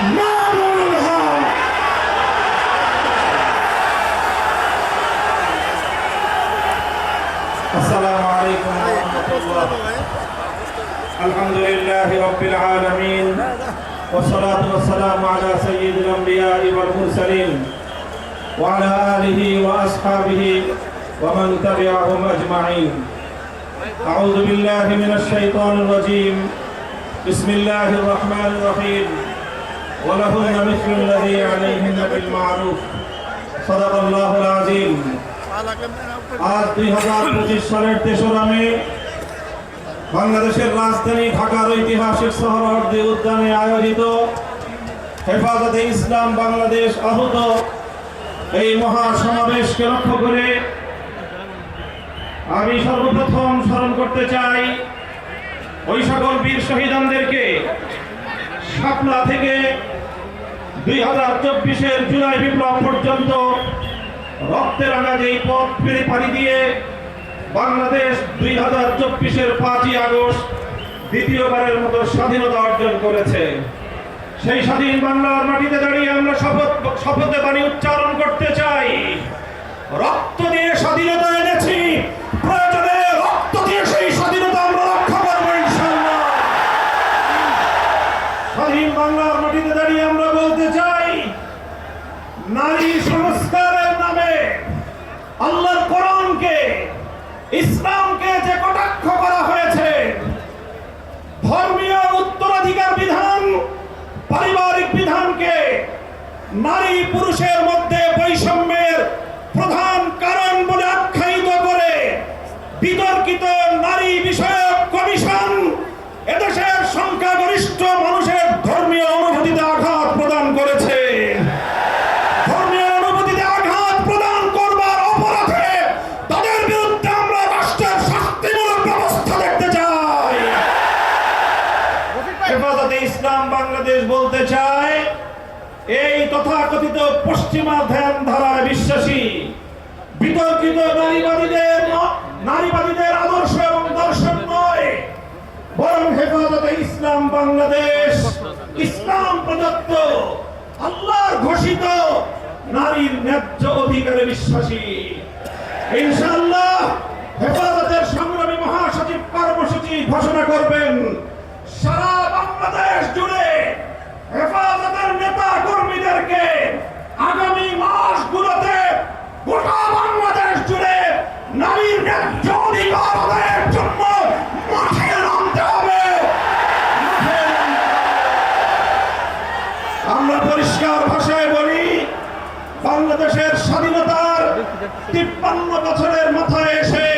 نعم. السلام عليكم ورحمة الله. الحمد لله رب العالمين والصلاة والسلام على سيد الأنبياء والمرسلين وعلى آله وأصحابه ومن تبعهم أجمعين. أعوذ بالله من الشيطان الرجيم. بسم الله الرحمن الرحيم. ولهن مثل الذي عليهن بالمعروف صدق الله العظيم আজ দুই হাজার পঁচিশ সালের তেসরা মে বাংলাদেশের রাজধানী ঢাকার ঐতিহাসিক শহরার্দি উদ্যানে আয়োজিত হেফাজতে ইসলাম বাংলাদেশ আহত এই মহা সমাবেশকে লক্ষ্য করে আমি সর্বপ্রথম স্মরণ করতে চাই ওই সকল বীর শহীদানদেরকে শাপলা থেকে দুই হাজার চব্বিশের জুলাই বিপ্লব পর্যন্ত রক্তের আগাজ এই পথ পেরে পাড়ি দিয়ে বাংলাদেশ দুই হাজার চব্বিশের পাঁচই আগস্ট দ্বিতীয়বারের মতো স্বাধীনতা অর্জন করেছে। সেই স্বাধীন বাংলার মাটিতে দাঁড়িয়ে আমরা শপথ শপথে বাণী উচ্চারণ করতে চাই। রক্ত দিয়ে স্বাধীনতা এনেছি প্রয়োজনে রক্ত দিয়ে সেই স্বাধীনতা আমরা রক্ষা করব ইনশাল্লাহ স্বাধীন বাংলার মাটিতে দাঁড়িয়ে আমরা বলতে চাই, নারী সংস্কারের নামে আল্লাহর কোরআনকে, ইসলামকে যে কটাক্ষ করা হয়েছে, ধর্মীয় উত্তরাধিকার বিধান, পারিবারিক বিধানকে নারী পুরুষের মধ্যে বৈষম্যের প্রধান কারণ বলে আখ্যায়িত করে বিতর্কিত নারী বিষয়ক কমিশন এদেশের সংখ্যাগরিষ্ঠ বলতে চায় এই তথাকথিত পশ্চিমা ধ্যান ধারায় বিশ্বাসী, বিতর্কিত নারীবাদীদের নারীবাদীদের আদর্শ এবং দর্শন নয়, বরং হেফাজতে ইসলাম বাংলাদেশ, ইসলাম প্রদত্ত, আল্লাহর ঘোষিত নারীর ন্যায্য অধিকারে বিশ্বাসী। ইনশাল্লাহ হেফাজতের বাংলাদেশের স্বাধীনতার তিপ্পান্ন বছরের মাথায় এসে